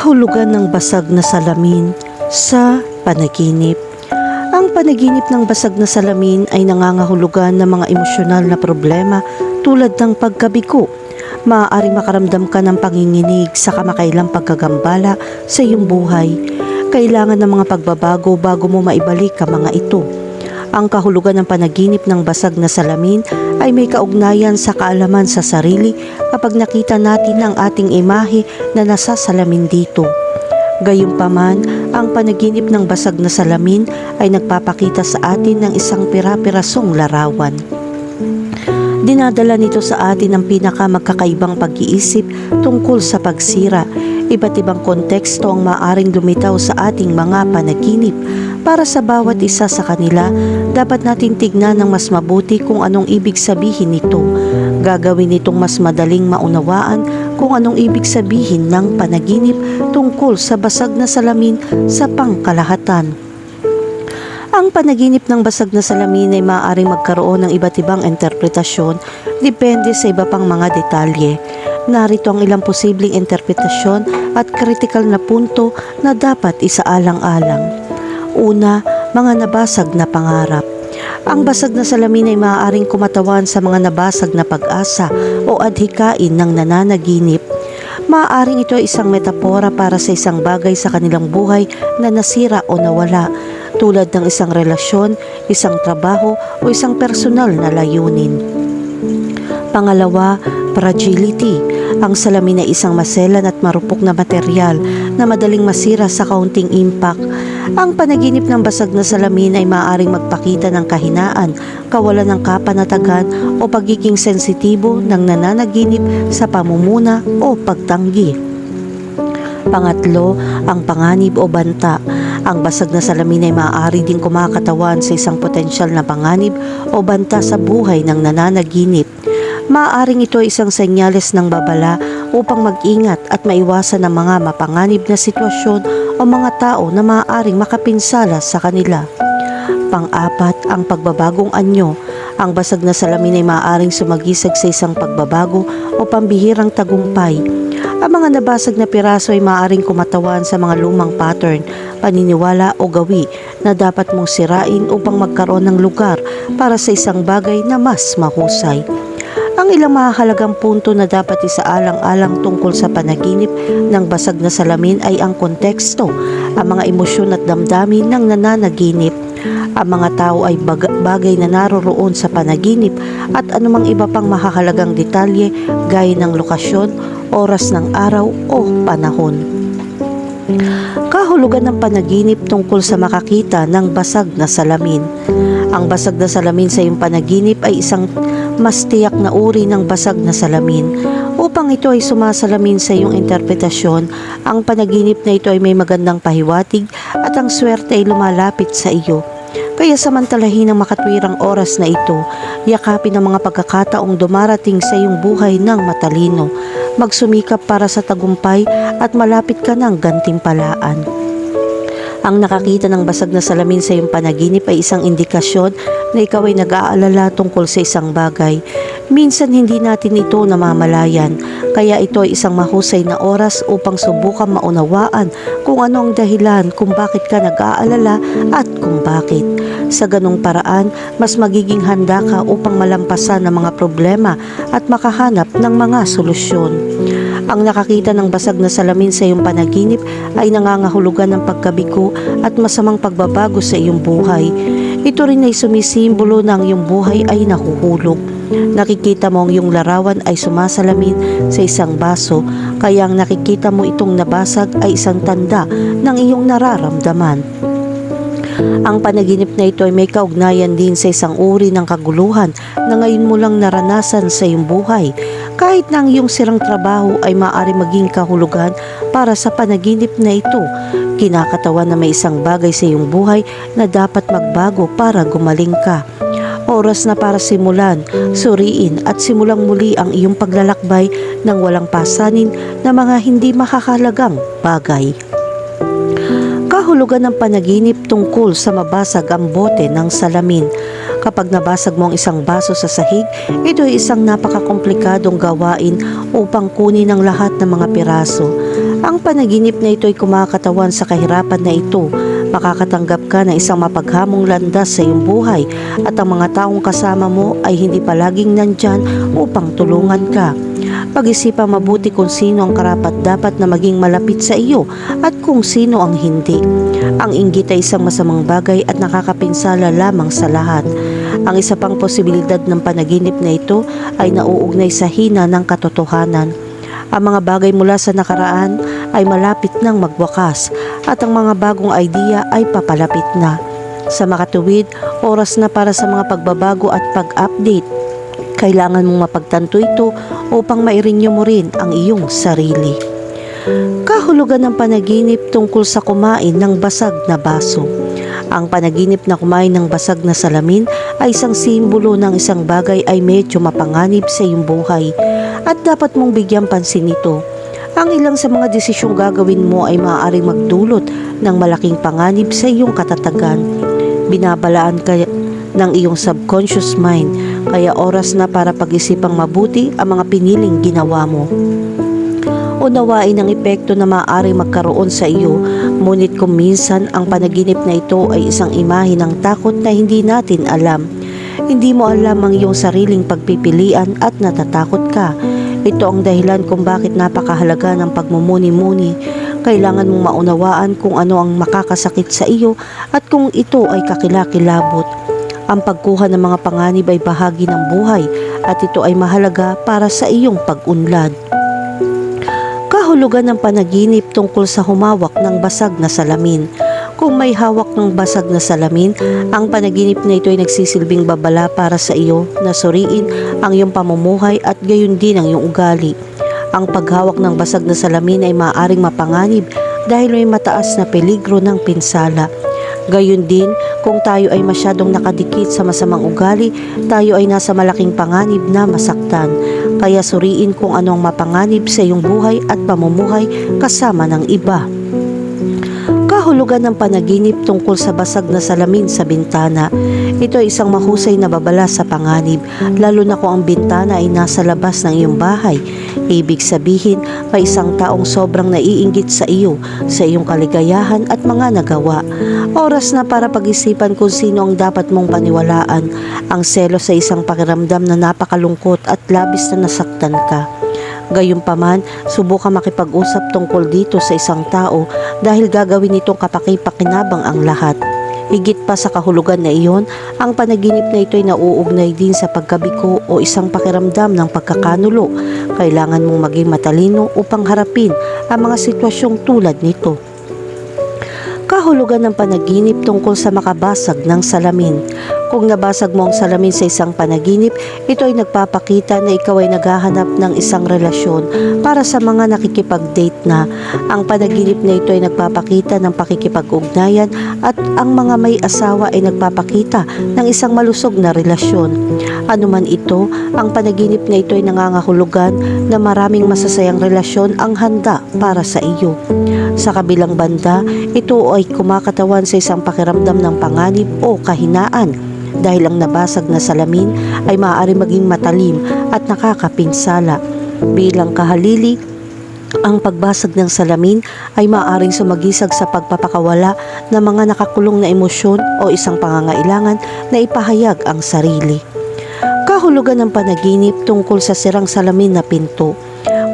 kahulugan ng basag na salamin sa panaginip. Ang panaginip ng basag na salamin ay nangangahulugan ng mga emosyonal na problema tulad ng pagkabigo. Maaari makaramdam ka ng panginginig sa kamakailang pagkagambala sa iyong buhay. Kailangan ng mga pagbabago bago mo maibalik ang mga ito. Ang kahulugan ng panaginip ng basag na salamin ay may kaugnayan sa kaalaman sa sarili kapag nakita natin ang ating imahe na nasa salamin dito. Gayunpaman, ang panaginip ng basag na salamin ay nagpapakita sa atin ng isang pira-pirasong larawan. Dinadala nito sa atin ang pinaka magkakaibang pag-iisip tungkol sa pagsira. Iba't ibang konteksto ang maaring lumitaw sa ating mga panaginip. Para sa bawat isa sa kanila, dapat natin tignan ng mas mabuti kung anong ibig sabihin nito. Gagawin nitong mas madaling maunawaan kung anong ibig sabihin ng panaginip tungkol sa basag na salamin sa pangkalahatan. Ang panaginip ng basag na salamin ay maaaring magkaroon ng iba't ibang interpretasyon depende sa iba pang mga detalye. Narito ang ilang posibleng interpretasyon at critical na punto na dapat isaalang-alang. Una, mga nabasag na pangarap. Ang basag na salamin ay maaaring kumatawan sa mga nabasag na pag-asa o adhikain ng nananaginip. Maaaring ito ay isang metapora para sa isang bagay sa kanilang buhay na nasira o nawala, tulad ng isang relasyon, isang trabaho o isang personal na layunin. Pangalawa, fragility. Ang salamin ay isang maselan at marupok na material na madaling masira sa kaunting impact. Ang panaginip ng basag na salamin ay maaaring magpakita ng kahinaan, kawalan ng kapanatagan o pagiging sensitibo ng nananaginip sa pamumuna o pagtanggi. Pangatlo, ang panganib o banta. Ang basag na salamin ay maaari din kumakatawan sa isang potensyal na panganib o banta sa buhay ng nananaginip. Maaaring ito ay isang senyales ng babala upang mag-ingat at maiwasan ang mga mapanganib na sitwasyon o mga tao na maaaring makapinsala sa kanila. Pang-apat, ang pagbabagong anyo. Ang basag na salamin ay maaaring sumagisag sa isang pagbabago o pambihirang tagumpay. Ang mga nabasag na piraso ay maaaring kumatawan sa mga lumang pattern, paniniwala o gawi na dapat mong sirain upang magkaroon ng lugar para sa isang bagay na mas mahusay. Ang ilang mahalagang punto na dapat isaalang-alang tungkol sa panaginip ng basag na salamin ay ang konteksto, ang mga emosyon at damdamin ng nananaginip. Ang mga tao ay bag- bagay na naroroon sa panaginip at anumang iba pang mahahalagang detalye gaya ng lokasyon, oras ng araw o panahon. Kahulugan ng panaginip tungkol sa makakita ng basag na salamin. Ang basag na salamin sa iyong panaginip ay isang mas tiyak na uri ng basag na salamin. Upang ito ay sumasalamin sa iyong interpretasyon, ang panaginip na ito ay may magandang pahiwatig at ang swerte ay lumalapit sa iyo. Kaya samantalahin ang makatwirang oras na ito, yakapin ang mga pagkakataong dumarating sa iyong buhay ng matalino. Magsumikap para sa tagumpay at malapit ka ng gantimpalaan. Ang nakakita ng basag na salamin sa iyong panaginip ay isang indikasyon na ikaw ay nag-aalala tungkol sa isang bagay. Minsan hindi natin ito namamalayan, kaya ito ay isang mahusay na oras upang subukan maunawaan kung ano ang dahilan kung bakit ka nag-aalala at kung bakit. Sa ganong paraan, mas magiging handa ka upang malampasan ang mga problema at makahanap ng mga solusyon. Ang nakakita ng basag na salamin sa iyong panaginip ay nangangahulugan ng pagkabigo at masamang pagbabago sa iyong buhay. Ito rin ay sumisimbolo na ang iyong buhay ay nahuhulog. Nakikita mo ang iyong larawan ay sumasalamin sa isang baso, kaya ang nakikita mo itong nabasag ay isang tanda ng iyong nararamdaman. Ang panaginip na ito ay may kaugnayan din sa isang uri ng kaguluhan na ngayon mo lang naranasan sa iyong buhay. Kahit na ang iyong sirang trabaho ay maaari maging kahulugan para sa panaginip na ito, kinakatawan na may isang bagay sa iyong buhay na dapat magbago para gumaling ka. Oras na para simulan, suriin at simulang muli ang iyong paglalakbay ng walang pasanin na mga hindi makakalagang bagay kahulugan ng panaginip tungkol sa mabasag ang bote ng salamin. Kapag nabasag mo ang isang baso sa sahig, ito ay isang napakakomplikadong gawain upang kunin ang lahat ng mga piraso. Ang panaginip na ito ay kumakatawan sa kahirapan na ito. Makakatanggap ka ng isang mapaghamong landas sa iyong buhay at ang mga taong kasama mo ay hindi palaging nandyan upang tulungan ka. Pag-isipan mabuti kung sino ang karapat dapat na maging malapit sa iyo at kung sino ang hindi. Ang inggit ay isang masamang bagay at nakakapinsala lamang sa lahat. Ang isa pang posibilidad ng panaginip na ito ay nauugnay sa hina ng katotohanan. Ang mga bagay mula sa nakaraan ay malapit nang magwakas at ang mga bagong idea ay papalapit na. Sa makatuwid, oras na para sa mga pagbabago at pag-update. Kailangan mong mapagtanto ito upang mairinyo mo rin ang iyong sarili. Kahulugan ng panaginip tungkol sa kumain ng basag na baso. Ang panaginip na kumain ng basag na salamin ay isang simbolo ng isang bagay ay medyo mapanganib sa iyong buhay at dapat mong bigyan pansin ito. Ang ilang sa mga desisyong gagawin mo ay maaaring magdulot ng malaking panganib sa iyong katatagan. Binabalaan ka ng iyong subconscious mind kaya oras na para pag-isipang mabuti ang mga piniling ginawa mo. Unawain ang epekto na maaari magkaroon sa iyo, ngunit kung minsan ang panaginip na ito ay isang imahe ng takot na hindi natin alam. Hindi mo alam ang iyong sariling pagpipilian at natatakot ka. Ito ang dahilan kung bakit napakahalaga ng pagmumuni-muni. Kailangan mong maunawaan kung ano ang makakasakit sa iyo at kung ito ay kakilakilabot. Ang pagkuha ng mga panganib ay bahagi ng buhay at ito ay mahalaga para sa iyong pag-unlad kahulugan ng panaginip tungkol sa humawak ng basag na salamin. Kung may hawak ng basag na salamin, ang panaginip na ito ay nagsisilbing babala para sa iyo na suriin ang iyong pamumuhay at gayon din ang iyong ugali. Ang paghawak ng basag na salamin ay maaaring mapanganib dahil may mataas na peligro ng pinsala. Gayon din, kung tayo ay masyadong nakadikit sa masamang ugali, tayo ay nasa malaking panganib na masaktan. Kaya suriin kung anong mapanganib sa iyong buhay at pamumuhay kasama ng iba. Kahulugan ng panaginip tungkol sa basag na salamin sa bintana. Ito ay isang mahusay na babala sa panganib, lalo na kung ang bintana ay nasa labas ng iyong bahay. Ibig sabihin, may isang taong sobrang naiinggit sa iyo, sa iyong kaligayahan at mga nagawa. Oras na para pag-isipan kung sino ang dapat mong paniwalaan. Ang selo sa isang pakiramdam na napakalungkot at labis na nasaktan ka. Gayunpaman, subukan makipag-usap tungkol dito sa isang tao dahil gagawin nitong kapakipakinabang ang lahat. Higit pa sa kahulugan na iyon, ang panaginip na ito ay nauugnay din sa pagkabiko o isang pakiramdam ng pagkakanulo. Kailangan mong maging matalino upang harapin ang mga sitwasyong tulad nito. Kahulugan ng panaginip tungkol sa makabasag ng salamin. Kung nabasag mo ang salamin sa isang panaginip, ito ay nagpapakita na ikaw ay naghahanap ng isang relasyon para sa mga nakikipag-date na. Ang panaginip na ito ay nagpapakita ng pakikipag-ugnayan at ang mga may asawa ay nagpapakita ng isang malusog na relasyon. Ano man ito, ang panaginip na ito ay nangangahulugan na maraming masasayang relasyon ang handa para sa iyo. Sa kabilang banda, ito ay kumakatawan sa isang pakiramdam ng panganib o kahinaan dahil ang nabasag na salamin ay maaari maging matalim at nakakapinsala. Bilang kahalili, ang pagbasag ng salamin ay maaaring sumagisag sa pagpapakawala ng mga nakakulong na emosyon o isang pangangailangan na ipahayag ang sarili. Kahulugan ng panaginip tungkol sa sirang salamin na pinto.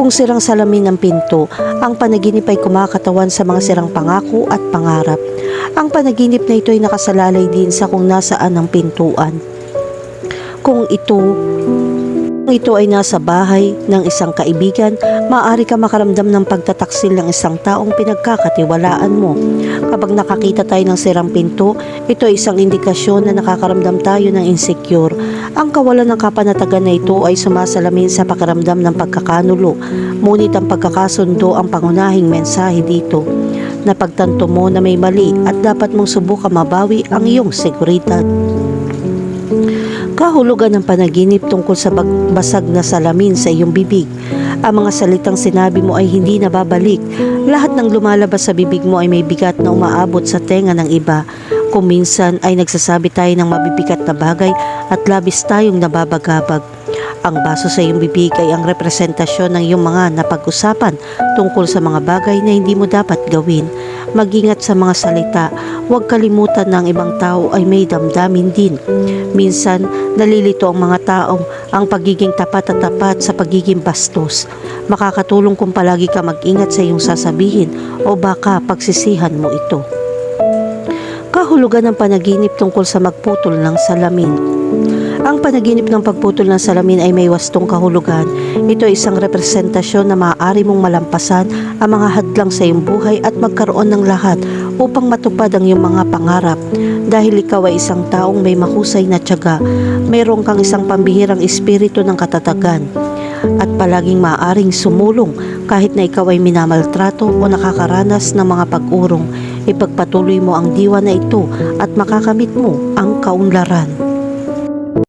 Kung sirang salamin ng pinto, ang panaginip ay kumakatawan sa mga sirang pangako at pangarap. Ang panaginip na ito ay nakasalalay din sa kung nasaan ang pintuan. Kung ito kung ito ay nasa bahay ng isang kaibigan, maaari ka makaramdam ng pagtataksil ng isang taong pinagkakatiwalaan mo. Kapag nakakita tayo ng sirang pinto, ito ay isang indikasyon na nakakaramdam tayo ng insecure. Ang kawalan ng kapanatagan na ito ay sumasalamin sa pakiramdam ng pagkakanulo, ngunit ang pagkakasundo ang pangunahing mensahe dito. Napagtanto mo na may mali at dapat mong subukan mabawi ang iyong seguridad kahulugan ng panaginip tungkol sa basag na salamin sa iyong bibig. Ang mga salitang sinabi mo ay hindi nababalik. Lahat ng lumalabas sa bibig mo ay may bigat na umaabot sa tenga ng iba. Kung minsan ay nagsasabi tayo ng mabibigat na bagay at labis tayong nababagabag. Ang baso sa iyong bibig ay ang representasyon ng iyong mga napag-usapan tungkol sa mga bagay na hindi mo dapat gawin. Mag-ingat sa mga salita, huwag kalimutan na ang ibang tao ay may damdamin din. Minsan, nalilito ang mga taong ang pagiging tapat at tapat sa pagiging bastos. Makakatulong kung palagi ka mag-ingat sa iyong sasabihin o baka pagsisihan mo ito. Kahulugan ng panaginip tungkol sa magputol ng salamin. Ang panaginip ng pagputol ng salamin ay may wastong kahulugan. Ito ay isang representasyon na maaari mong malampasan ang mga hadlang sa iyong buhay at magkaroon ng lahat upang matupad ang iyong mga pangarap. Dahil ikaw ay isang taong may mahusay na tiyaga, mayroon kang isang pambihirang espiritu ng katatagan at palaging maaaring sumulong kahit na ikaw ay minamaltrato o nakakaranas ng mga pag-urong. Ipagpatuloy mo ang diwa na ito at makakamit mo ang kaunlaran.